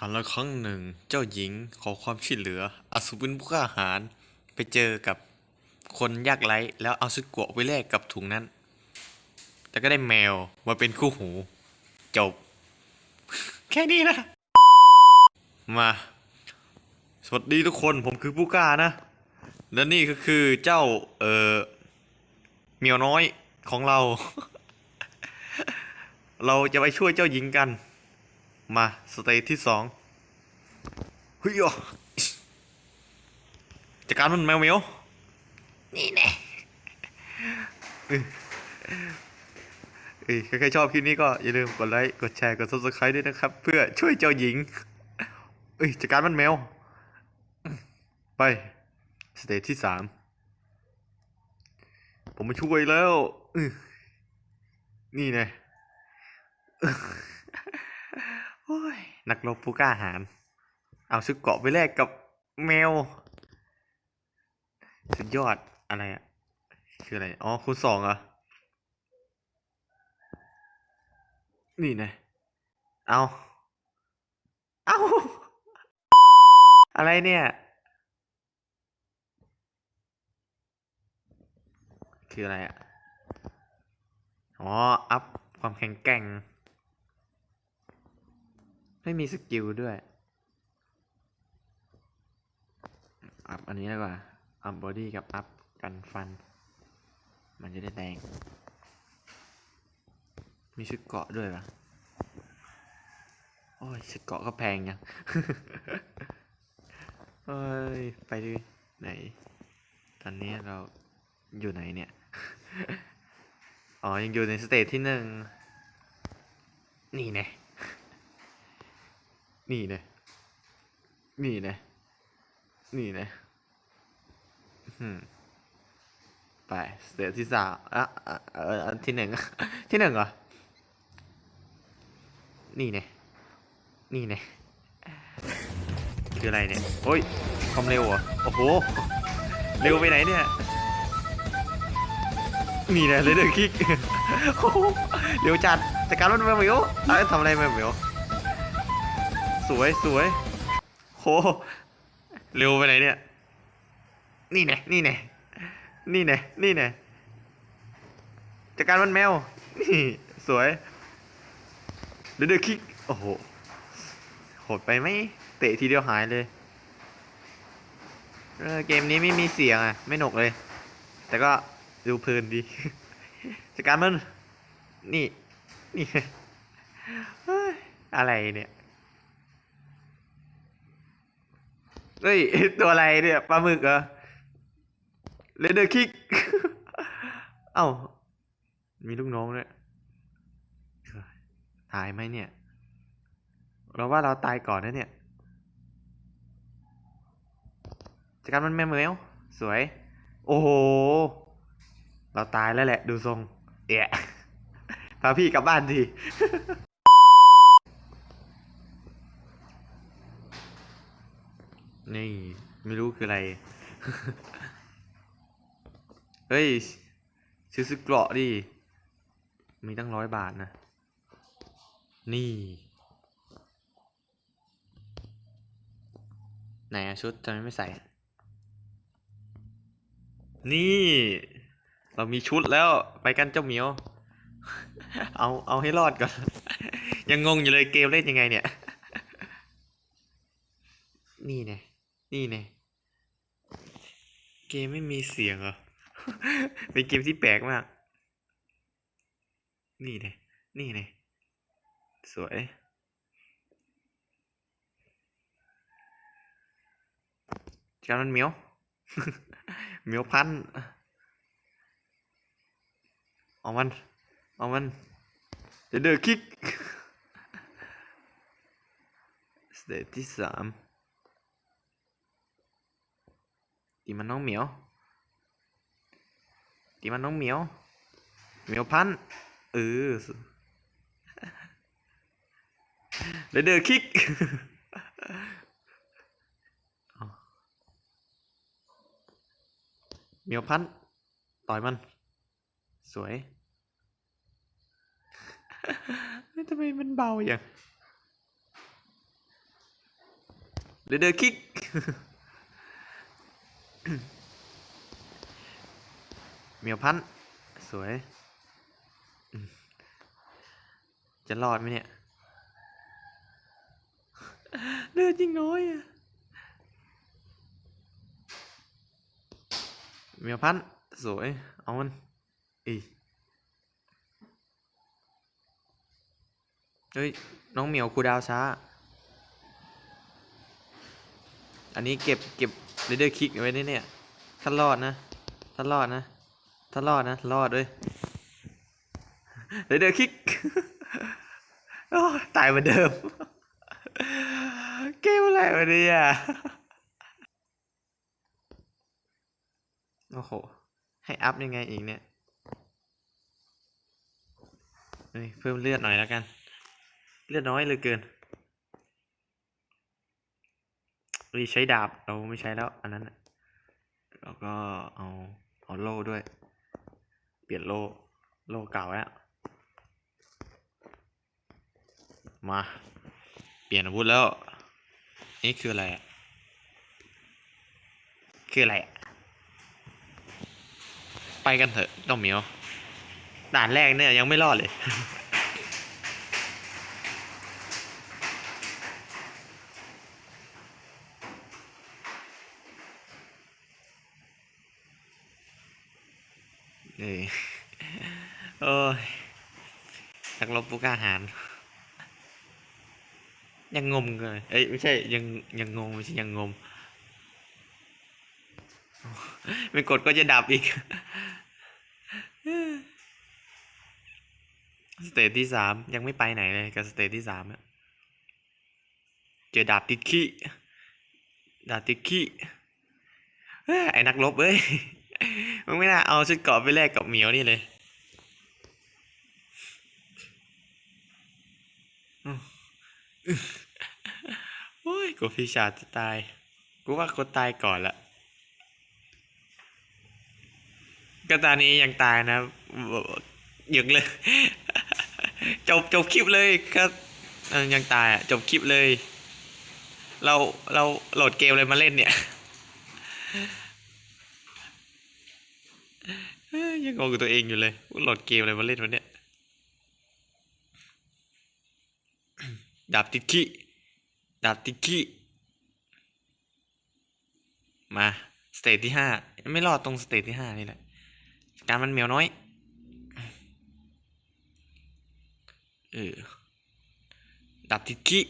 การละครั้งหนึ่งเจ้าหญิงขอความช่วยเหลืออสูรเป็นผู้กล้าหาญไปเจอกับคนยากไร้แล้วเอาซุโกะไปแลกกับถุงนั้น แล้วก็ได้แมวมาเป็นคู่หู จบ แค่นี้นะ มา สวัสดีทุกคนผมคือผู้กล้านะ และนี่ก็คือเจ้า เอ่อเมียวน้อยของเรา เราจะไปช่วยเจ้าหญิงกัน มา สเตจที่สองเฮ้ยอะจัดการมันแมวเหมียวนี่แน่เอ้ยใครๆชอบคลิปนี้ก็อย่าลืมกดไลค์ กดแชร์ กด subscribe ด้วยนะครับ เพื่อช่วยเจ้าหญิง เอ้ยจัดการมันแมว ไป สเตจที่สาม ผมมาช่วยแล้วอื้อนี่ไงโอ้ย นักรบผู้กล้าหาญเอาชุดเกาะไปแลกกับแมว สุดยอดอะไรอะคืออะไร อ๋อคูณสองอะนี่ไงเอา เอา อะไรเนี่ย คืออะไรอะ อ๋อ อัพความแข็งแกร่ง ไม่มีสกิลด้วย อัพอันนี้ดีกว่า อัพบอดี้กับอัพกันฟัน มันจะได้แรง มีชุดเกาะด้วยปะโอ้ยชุดเกาะก็แพงยังเอ้ย ไปดิไหน ตอนนี้เราอยู่ไหนเนี่ย อ๋อ ยังอยู่ในสเตจที่หนึ่ง นี่ไง นี่นะ นี่นะ นี่นะไปสเตจที่สามอะอะเอออันที่หนึ่งที่หนึ่งเหรอ นี่นะนี่นะคืออะไรเนี่ยโอ้ยความเร็วเหรอ โอ้โห เร็วไปไหนเนี่ย นี่นะเลยเดอร์คิกโอ้โหเร็วจัดจัดการรถแมวเหมียวเอ้ยทำอะไรแมวเหมียว สวยสวยโหเร็วไปไหนเนี่ย นี่ไงนี่ไงนี่ไงนี่ไงจัดการมันแมว นี่ สวย เดยวเดคิก โอ้โห โหดไปไหม เตะทีเดียวหายเลย เออ เกมนี้ไม่มีเสียงอะ ไม่หนกเลย แต่ก็ดูเพลินดี จัดการมัน นี่ นี่ อะไรเนี่ย เฮ้ย ตัวอะไรเนี่ยปลาหมึกเหรอเลเดอร์คิก เอ้า มีลูกน้องด้วยตายไหมเนี่ย เราว่าเราตายก่อนนะเนี่ยจัดการมันแม่เมวสวย โอ้โห เราตายแล้วแหละ ดูทรงเอะพาพี่กลับบ้านที นี่ไม่รู้คืออะไร เฮ้ย ซื้อซื้อเกราะดิ มีตั้งร้อยบาทนะ นี่ ไหนอะชุดทำไมไม่ใส่ นี่ เรามีชุดแล้วไปกันเจ้าเหมียว เอาเอาให้รอดก่อน ยังงงอยู่เลยเกมเล่นยังไงเนี่ย นี่ไง นี่ไงเกมไม่มีเสียงเหรอ เป็นเกมที่แปลกมาก นี่ไงนี่ไงสวยจานมันเมียวเมียวพันเอามัน เอามันเดี๋ยวเดอคิก สเตจที่สาม ตีมันน้องเหมียว ตีมันน้องเหมียว เหมียวพันเออเดี๋ยวเดอคิกเหมียวพันต่อยมัน สวยทำไมมันเบาอย่างเดเดอคิก เมียวพัน สวยอืมจะรอดไหมเนี่ย เลือดยิ่งน้อยอะเมียวพัน สวย เอามันอีเฮ้ย น้องเหมียวครูดาวช้า อันนี้เก็บเก็บ เรเดอร์คิกไว้เนี่ยเนี่ยถ้ารอดนะถ้ารอดนะถ้ารอดนะรอดด้วยเรเดอร์คิกตายเหมือนเดิม เกมอะไรวะเนี่ยโอ้โห ให้อัพยังไงอีกเนี่ยเฮ้ยเพิ่มเลือดหน่อยแล้วกัน เลือดน้อยเลยเกิน เฮ้ยใช้ดาบเราไม่ใช้แล้ว อันนั้นแล้วก็เอาเอาโล่ด้วย เปลี่ยนโล่โล่เก่าแล้ว มา เปลี่ยนอาวุธแล้ว นี่คืออะไรคืออะไร ไปกันเถอะต้องเหมียวด่านแรกเนี่ยยังไม่รอดเลย เอ้ยโอ้ยนักรบผู้กล้าหาญยังงมเลยเอ้ยไม่ใช่ยังยังงงไม่ใช่ยังงมไม่กดก็จะดับอีก สเตจที่สามยังไม่ไปไหนเลยกับสเตจที่สามเจอดาบติดขี้ดาบติดขี้ไอ้นักรบเอ้ย มึงไม่น่าเอาชุดเกาะไปแลกกับเหมียวนี่เลยโอ้ยกูพี่ชาจะตาย กูว่าคนตายก่อนละก็ตอนนี้ยังตายนะหยึกเลย จบจบคลิปเลยก็เออยังตายอะจบคลิปเลย เราเราโหลดเกมอะไรมาเล่นเนี่ย ยังงงกับตัวเองอยู่เลยว่าโหลดเกมอะไรมาเล่นวันเนี้ยดาบติดขี้ดาบติดขี้มา สเตจที่ห้าไม่รอดตรงสเตจที่ห้านี่แหละ การมันเหมียวน้อย เออดาบติดขี้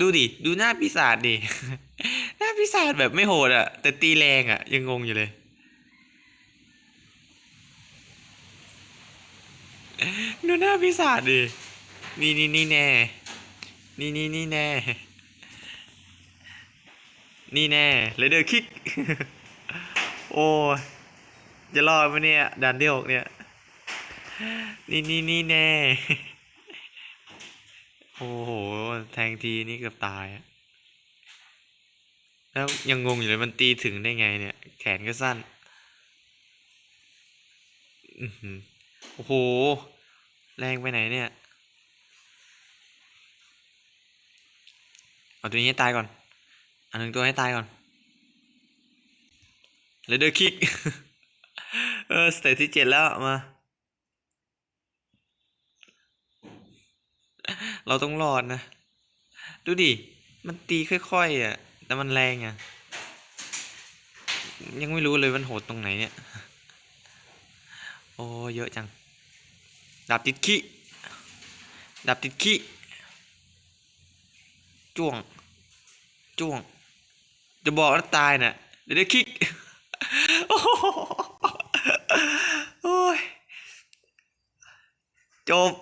ดูดิ ดูหน้าปีศาจดิ หน้าปีศาจแบบไม่โหดอะแต่ตีแรงอะยังงงอยู่เลย ดูหน้าปีศาจดิ นี่นี่นี่แน่ นี่นี่นี่แน่ นี่แน่เลเดอร์คิก โอ้จะรอดไหมเนี่ยดันที่หกเนี่ย นี่นี่นี่แน่ โอ้โห แทงทีนี่เกือบตายอะแล้วยังงงอยู่เลยมันตีถึงได้ไงเนี่ย แขนก็สั้น โอ้โห แรงไปไหนเนี่ย เอาตัวนี้ให้ตายก่อน อันหนึ่งตัวให้ตายก่อนเลเดอร์คิก เออสเตจที่เจ็ดแล้วมา เราต้องรอดนะ ดูดิ มันตีค่อยๆอะ แต่มันแรงอะ ยังไม่รู้เลยมันโหดตรงไหนเนี่ย โอ้ เยอะจัง ดาบติดขี้ดาบติดขี้จ้วง จ้วง จะบอกว่าตายน่ะเดี๋ยวได้คิกโอ้โหโอ้ยจบ